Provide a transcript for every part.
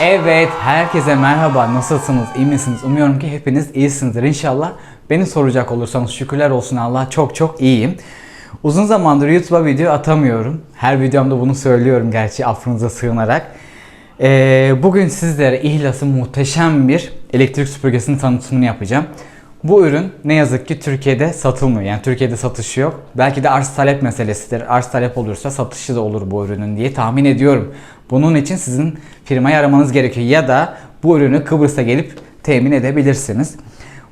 Evet, herkese merhaba. Nasılsınız? İyi misiniz? Umuyorum ki hepiniz iyisinizdir inşallah. Beni soracak olursanız şükürler olsun Allah çok çok iyiyim. Uzun zamandır YouTube'a video atamıyorum. Her videomda bunu söylüyorum gerçi affınıza sığınarak. Ee, bugün sizlere İhlas'ın muhteşem bir elektrik süpürgesinin tanıtımını yapacağım. Bu ürün ne yazık ki Türkiye'de satılmıyor. Yani Türkiye'de satışı yok. Belki de arz talep meselesidir. Arz talep olursa satışı da olur bu ürünün diye tahmin ediyorum. Bunun için sizin firmayı aramanız gerekiyor. Ya da bu ürünü Kıbrıs'a gelip temin edebilirsiniz.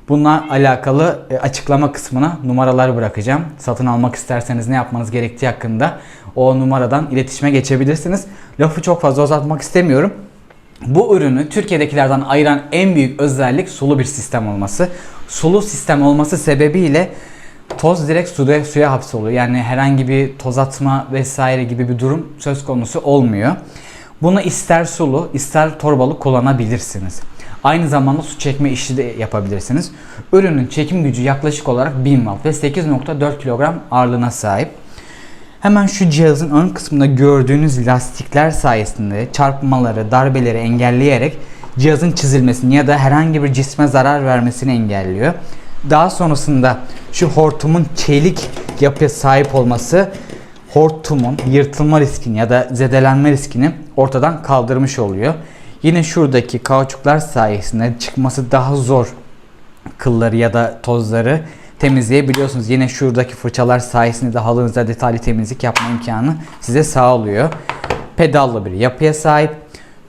Bununla alakalı e, açıklama kısmına numaralar bırakacağım. Satın almak isterseniz ne yapmanız gerektiği hakkında o numaradan iletişime geçebilirsiniz. Lafı çok fazla uzatmak istemiyorum. Bu ürünü Türkiye'dekilerden ayıran en büyük özellik sulu bir sistem olması. Sulu sistem olması sebebiyle toz direkt suya, suya hapsoluyor. Yani herhangi bir toz atma vesaire gibi bir durum söz konusu olmuyor. Bunu ister sulu ister torbalı kullanabilirsiniz. Aynı zamanda su çekme işi de yapabilirsiniz. Ürünün çekim gücü yaklaşık olarak 1000 watt ve 8.4 kilogram ağırlığına sahip. Hemen şu cihazın ön kısmında gördüğünüz lastikler sayesinde çarpmaları, darbeleri engelleyerek cihazın çizilmesini ya da herhangi bir cisme zarar vermesini engelliyor. Daha sonrasında şu hortumun çelik yapıya sahip olması hortumun yırtılma riskini ya da zedelenme riskini ortadan kaldırmış oluyor. Yine şuradaki kauçuklar sayesinde çıkması daha zor kılları ya da tozları temizleyebiliyorsunuz. Yine şuradaki fırçalar sayesinde de halınıza detaylı temizlik yapma imkanı size sağlıyor. Pedallı bir yapıya sahip.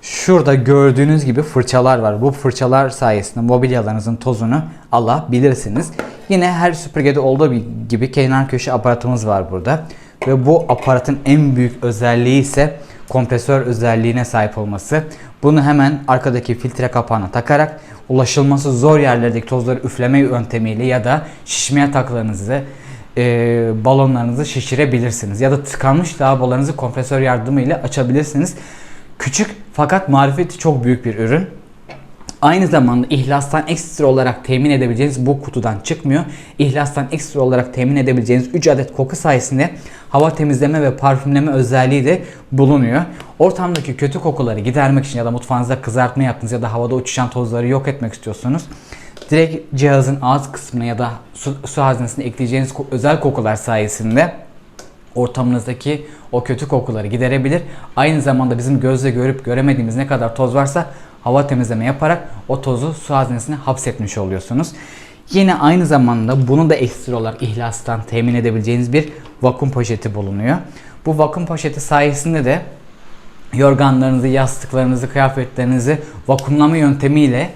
Şurada gördüğünüz gibi fırçalar var. Bu fırçalar sayesinde mobilyalarınızın tozunu alabilirsiniz. Yine her süpürgede olduğu gibi kenar köşe aparatımız var burada. Ve bu aparatın en büyük özelliği ise kompresör özelliğine sahip olması. Bunu hemen arkadaki filtre kapağına takarak ulaşılması zor yerlerdeki tozları üfleme yöntemiyle ya da şişme yataklarınızı e, balonlarınızı şişirebilirsiniz. Ya da tıkanmış lavabolarınızı kompresör yardımıyla açabilirsiniz. Küçük fakat marifeti çok büyük bir ürün. Aynı zamanda ihlastan ekstra olarak temin edebileceğiniz bu kutudan çıkmıyor. İhlastan ekstra olarak temin edebileceğiniz 3 adet koku sayesinde hava temizleme ve parfümleme özelliği de bulunuyor. Ortamdaki kötü kokuları gidermek için ya da mutfağınızda kızartma yaptınız ya da havada uçuşan tozları yok etmek istiyorsunuz. Direkt cihazın ağız kısmına ya da su, su haznesine ekleyeceğiniz özel kokular sayesinde ortamınızdaki o kötü kokuları giderebilir. Aynı zamanda bizim gözle görüp göremediğimiz ne kadar toz varsa hava temizleme yaparak o tozu su haznesine hapsetmiş oluyorsunuz. Yine aynı zamanda bunu da ekstra olarak ihlastan temin edebileceğiniz bir vakum poşeti bulunuyor. Bu vakum poşeti sayesinde de yorganlarınızı, yastıklarınızı, kıyafetlerinizi vakumlama yöntemiyle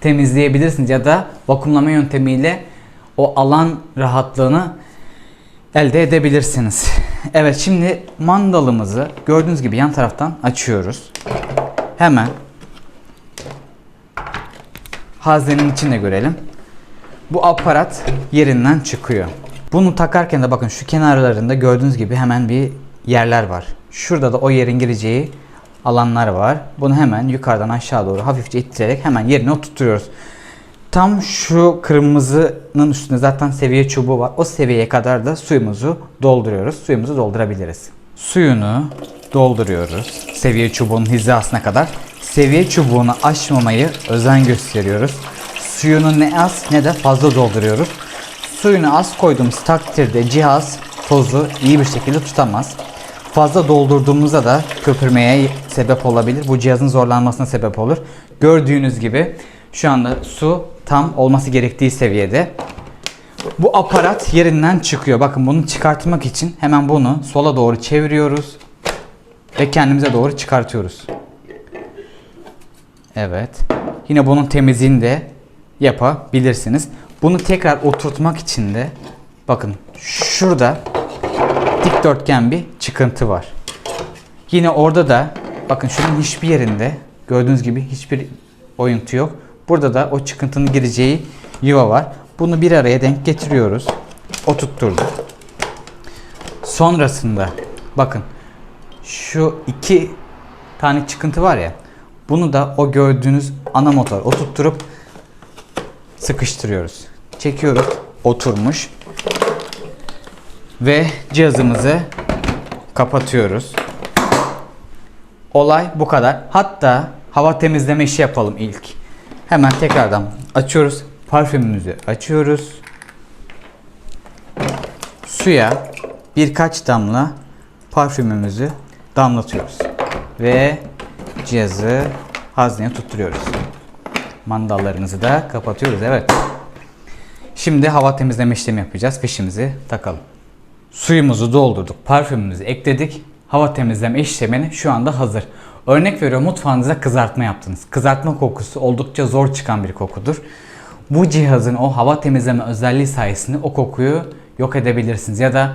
temizleyebilirsiniz ya da vakumlama yöntemiyle o alan rahatlığını elde edebilirsiniz. Evet şimdi mandalımızı gördüğünüz gibi yan taraftan açıyoruz. Hemen haznenin içinde görelim. Bu aparat yerinden çıkıyor. Bunu takarken de bakın şu kenarlarında gördüğünüz gibi hemen bir yerler var. Şurada da o yerin gireceği alanlar var. Bunu hemen yukarıdan aşağı doğru hafifçe ittirerek hemen yerine oturtuyoruz. Tam şu kırmızının üstünde zaten seviye çubuğu var. O seviyeye kadar da suyumuzu dolduruyoruz. Suyumuzu doldurabiliriz. Suyunu dolduruyoruz. Seviye çubuğunun hizasına kadar. Seviye çubuğunu aşmamayı özen gösteriyoruz. Suyunu ne az ne de fazla dolduruyoruz. Suyunu az koyduğumuz takdirde cihaz tozu iyi bir şekilde tutamaz. Fazla doldurduğumuzda da köpürmeye sebep olabilir. Bu cihazın zorlanmasına sebep olur. Gördüğünüz gibi şu anda su tam olması gerektiği seviyede. Bu aparat yerinden çıkıyor. Bakın bunu çıkartmak için hemen bunu sola doğru çeviriyoruz ve kendimize doğru çıkartıyoruz. Evet. Yine bunun temizliğini de yapabilirsiniz. Bunu tekrar oturtmak için de bakın şurada dikdörtgen bir çıkıntı var. Yine orada da bakın şunun hiçbir yerinde gördüğünüz gibi hiçbir oyuntu yok. Burada da o çıkıntının gireceği yuva var. Bunu bir araya denk getiriyoruz. Oturtturduk. Sonrasında bakın şu iki tane çıkıntı var ya bunu da o gördüğünüz ana motor oturtturup sıkıştırıyoruz. Çekiyoruz. Oturmuş. Ve cihazımızı kapatıyoruz. Olay bu kadar. Hatta hava temizleme işi yapalım ilk. Hemen tekrardan açıyoruz. Parfümümüzü açıyoruz. Suya birkaç damla parfümümüzü damlatıyoruz. Ve cihazı hazneye tutturuyoruz. Mandallarımızı da kapatıyoruz. Evet. Şimdi hava temizleme işlemi yapacağız. Fişimizi takalım. Suyumuzu doldurduk, parfümümüzü ekledik. Hava temizleme işlemini şu anda hazır. Örnek veriyorum mutfağınızda kızartma yaptınız. Kızartma kokusu oldukça zor çıkan bir kokudur. Bu cihazın o hava temizleme özelliği sayesinde o kokuyu yok edebilirsiniz. Ya da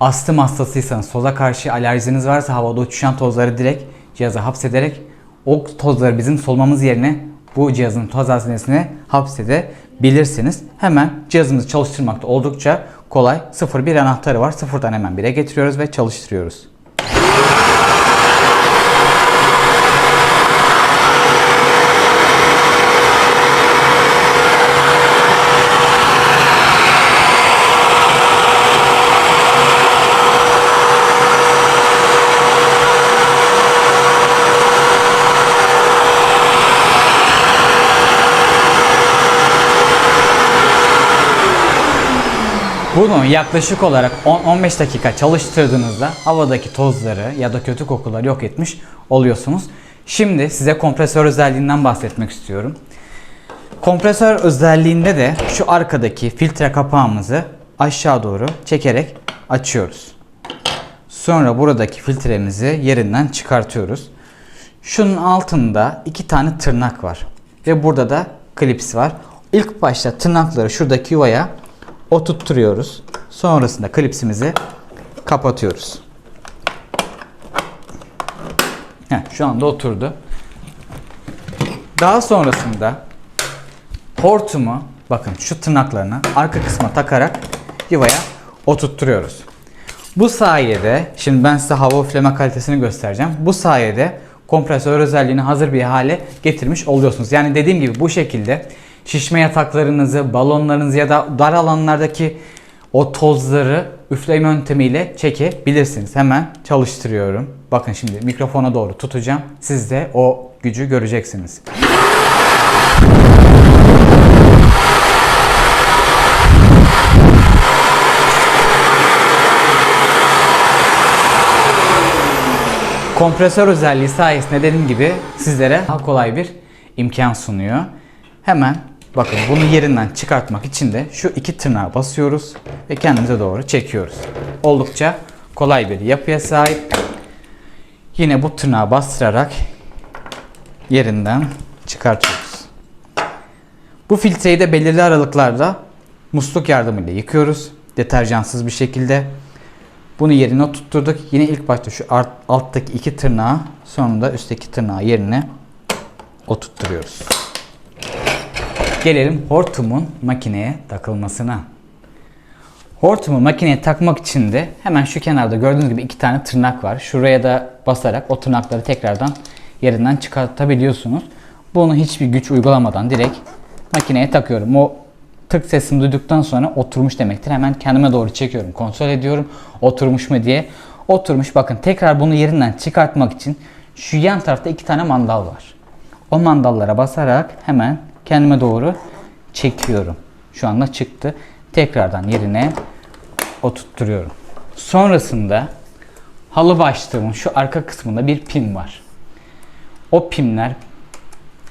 astım hastasıysanız, toza karşı alerjiniz varsa havada uçuşan tozları direkt cihaza hapsederek o tozları bizim solmamız yerine bu cihazın toz hazinesine hapsedebilirsiniz. Hemen cihazımızı çalıştırmakta oldukça kolay. 01 anahtarı var. Sıfırdan hemen 1'e getiriyoruz ve çalıştırıyoruz. Bunu yaklaşık olarak 10-15 dakika çalıştırdığınızda havadaki tozları ya da kötü kokuları yok etmiş oluyorsunuz. Şimdi size kompresör özelliğinden bahsetmek istiyorum. Kompresör özelliğinde de şu arkadaki filtre kapağımızı aşağı doğru çekerek açıyoruz. Sonra buradaki filtremizi yerinden çıkartıyoruz. Şunun altında iki tane tırnak var. Ve burada da klips var. İlk başta tırnakları şuradaki yuvaya oturtturuyoruz. Sonrasında klipsimizi kapatıyoruz. Heh, şu anda oturdu. Daha sonrasında hortumu bakın şu tırnaklarını arka kısma takarak yuvaya oturtturuyoruz. Bu sayede şimdi ben size hava üfleme kalitesini göstereceğim. Bu sayede kompresör özelliğini hazır bir hale getirmiş oluyorsunuz. Yani dediğim gibi bu şekilde şişme yataklarınızı, balonlarınızı ya da dar alanlardaki o tozları üfleme yöntemiyle çekebilirsiniz. Hemen çalıştırıyorum. Bakın şimdi mikrofona doğru tutacağım. Siz de o gücü göreceksiniz. Kompresör özelliği sayesinde dediğim gibi sizlere daha kolay bir imkan sunuyor. Hemen bakın bunu yerinden çıkartmak için de şu iki tırnağa basıyoruz ve kendimize doğru çekiyoruz. Oldukça kolay bir yapıya sahip. Yine bu tırnağı bastırarak yerinden çıkartıyoruz. Bu filtreyi de belirli aralıklarda musluk yardımıyla yıkıyoruz. Deterjansız bir şekilde. Bunu yerine oturtturduk. Yine ilk başta şu alt, alttaki iki tırnağı sonra üstteki tırnağı yerine oturtturuyoruz. Gelelim hortumun makineye takılmasına. Hortumu makineye takmak için de hemen şu kenarda gördüğünüz gibi iki tane tırnak var. Şuraya da basarak o tırnakları tekrardan yerinden çıkartabiliyorsunuz. Bunu hiçbir güç uygulamadan direkt makineye takıyorum. O tık sesini duyduktan sonra oturmuş demektir. Hemen kendime doğru çekiyorum. Kontrol ediyorum. Oturmuş mu diye. Oturmuş. Bakın tekrar bunu yerinden çıkartmak için şu yan tarafta iki tane mandal var. O mandallara basarak hemen kendime doğru çekiyorum. Şu anda çıktı. Tekrardan yerine oturtturuyorum. Sonrasında halı başlığımın şu arka kısmında bir pin var. O pimler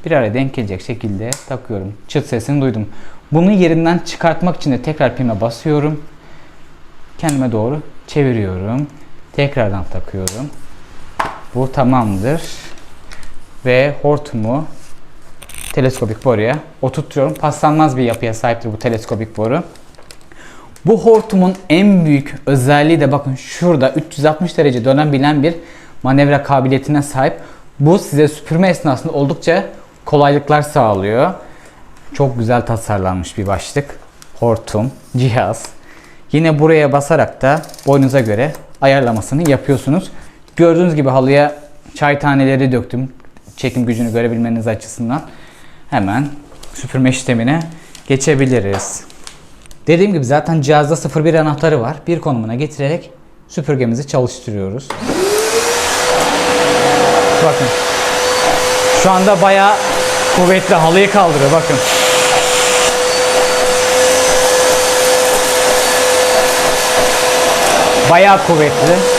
bir araya denk gelecek şekilde takıyorum. Çıt sesini duydum. Bunu yerinden çıkartmak için de tekrar pime basıyorum. Kendime doğru çeviriyorum. Tekrardan takıyorum. Bu tamamdır. Ve hortumu teleskopik boruya oturtuyorum. Paslanmaz bir yapıya sahiptir bu teleskopik boru. Bu hortumun en büyük özelliği de bakın şurada 360 derece dönebilen bir manevra kabiliyetine sahip. Bu size süpürme esnasında oldukça kolaylıklar sağlıyor. Çok güzel tasarlanmış bir başlık. Hortum, cihaz. Yine buraya basarak da boyunuza göre ayarlamasını yapıyorsunuz. Gördüğünüz gibi halıya çay taneleri döktüm. Çekim gücünü görebilmeniz açısından. Hemen süpürme işlemine geçebiliriz. Dediğim gibi zaten cihazda 01 anahtarı var. Bir konumuna getirerek süpürgemizi çalıştırıyoruz. Bakın Şu anda bayağı kuvvetli halıyı kaldırıyor bakın. Bayağı kuvvetli.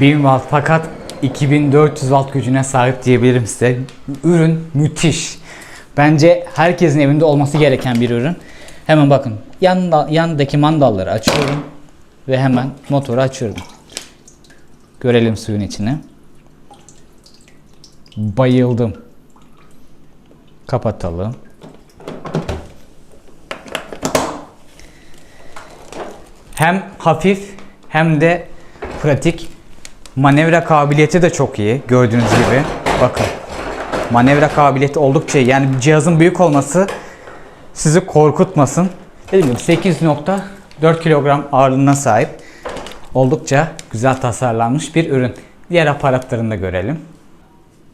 ...1000 watt fakat 2400 watt gücüne sahip diyebilirim size. Ürün müthiş. Bence herkesin evinde olması gereken bir ürün. Hemen bakın. Yanda, yandaki mandalları açıyorum. Ve hemen motoru açıyorum. Görelim suyun içini. Bayıldım. Kapatalım. Hem hafif hem de pratik. Manevra kabiliyeti de çok iyi. Gördüğünüz gibi. Bakın. Manevra kabiliyeti oldukça iyi. Yani cihazın büyük olması sizi korkutmasın. Dediğim gibi 8.4 kilogram ağırlığına sahip. Oldukça güzel tasarlanmış bir ürün. Diğer aparatlarını da görelim.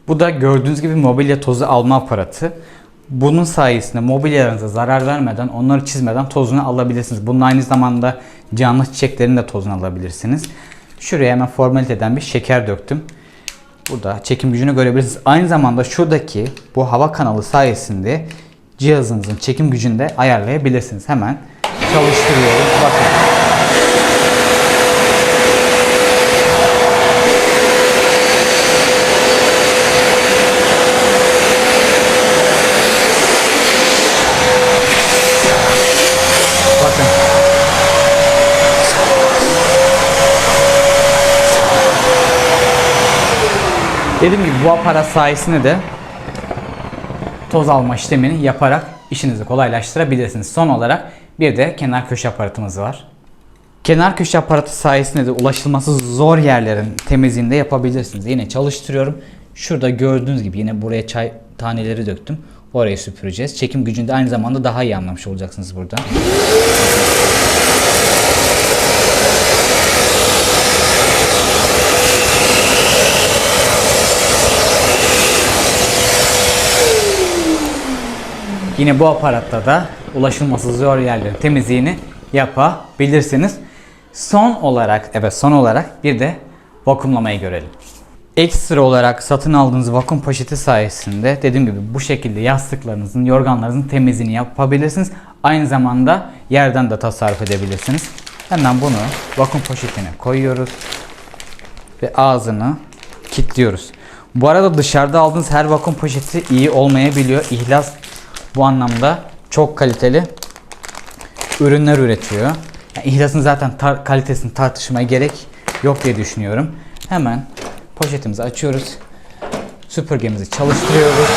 Bu da gördüğünüz gibi mobilya tozu alma aparatı. Bunun sayesinde mobilyalarınıza zarar vermeden, onları çizmeden tozunu alabilirsiniz. Bunun aynı zamanda canlı çiçeklerin de tozunu alabilirsiniz. Şuraya hemen formaliteden bir şeker döktüm. Burada çekim gücünü görebilirsiniz. Aynı zamanda şuradaki bu hava kanalı sayesinde cihazınızın çekim gücünü de ayarlayabilirsiniz. Hemen çalıştırıyorum. Bakın. Bakın. Dediğim gibi bu aparat sayesinde de toz alma işlemini yaparak işinizi kolaylaştırabilirsiniz. Son olarak bir de kenar köşe aparatımız var. Kenar köşe aparatı sayesinde de ulaşılması zor yerlerin temizliğini de yapabilirsiniz. Yine çalıştırıyorum. Şurada gördüğünüz gibi yine buraya çay taneleri döktüm. Orayı süpüreceğiz. Çekim gücünü de aynı zamanda daha iyi anlamış olacaksınız burada. Yine bu aparatta da ulaşılması zor yerlerin temizliğini yapabilirsiniz. Son olarak, evet son olarak bir de vakumlamayı görelim. Ekstra olarak satın aldığınız vakum poşeti sayesinde dediğim gibi bu şekilde yastıklarınızın, yorganlarınızın temizliğini yapabilirsiniz. Aynı zamanda yerden de tasarruf edebilirsiniz. Hemen bunu vakum poşetine koyuyoruz ve ağzını kilitliyoruz. Bu arada dışarıda aldığınız her vakum poşeti iyi olmayabiliyor. İhlas bu anlamda çok kaliteli ürünler üretiyor. Yani İhlas'ın zaten tar- kalitesini tartışmaya gerek yok diye düşünüyorum. Hemen poşetimizi açıyoruz. Süpürgemizi çalıştırıyoruz.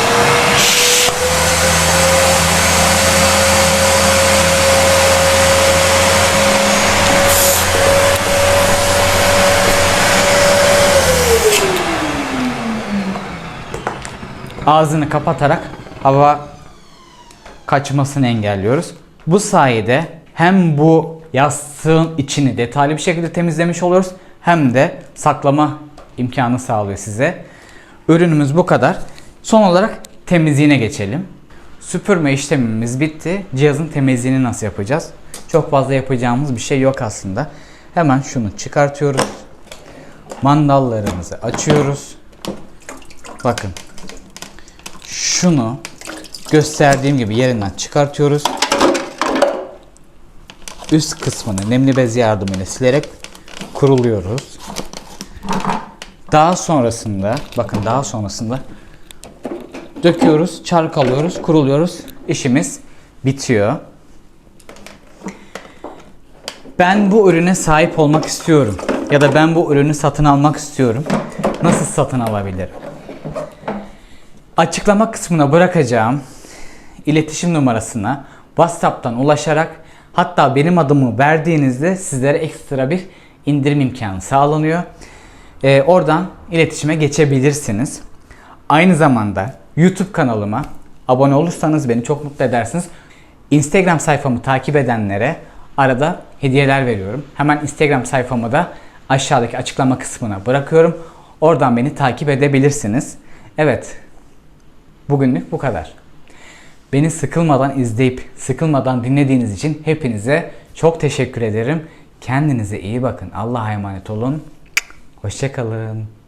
Ağzını kapatarak hava kaçmasını engelliyoruz. Bu sayede hem bu yastığın içini detaylı bir şekilde temizlemiş oluyoruz hem de saklama imkanı sağlıyor size. Ürünümüz bu kadar. Son olarak temizliğine geçelim. Süpürme işlemimiz bitti. Cihazın temizliğini nasıl yapacağız? Çok fazla yapacağımız bir şey yok aslında. Hemen şunu çıkartıyoruz. Mandallarımızı açıyoruz. Bakın. Şunu gösterdiğim gibi yerinden çıkartıyoruz. Üst kısmını nemli bez yardımıyla silerek kuruluyoruz. Daha sonrasında bakın daha sonrasında döküyoruz, çalkalıyoruz, kuruluyoruz. İşimiz bitiyor. Ben bu ürüne sahip olmak istiyorum ya da ben bu ürünü satın almak istiyorum. Nasıl satın alabilirim? Açıklama kısmına bırakacağım iletişim numarasına WhatsApp'tan ulaşarak hatta benim adımı verdiğinizde sizlere ekstra bir indirim imkanı sağlanıyor. Ee, oradan iletişime geçebilirsiniz. Aynı zamanda YouTube kanalıma abone olursanız beni çok mutlu edersiniz. Instagram sayfamı takip edenlere arada hediyeler veriyorum. Hemen Instagram sayfamı da aşağıdaki açıklama kısmına bırakıyorum. Oradan beni takip edebilirsiniz. Evet. Bugünlük bu kadar. Beni sıkılmadan izleyip sıkılmadan dinlediğiniz için hepinize çok teşekkür ederim. Kendinize iyi bakın. Allah'a emanet olun. Hoşçakalın.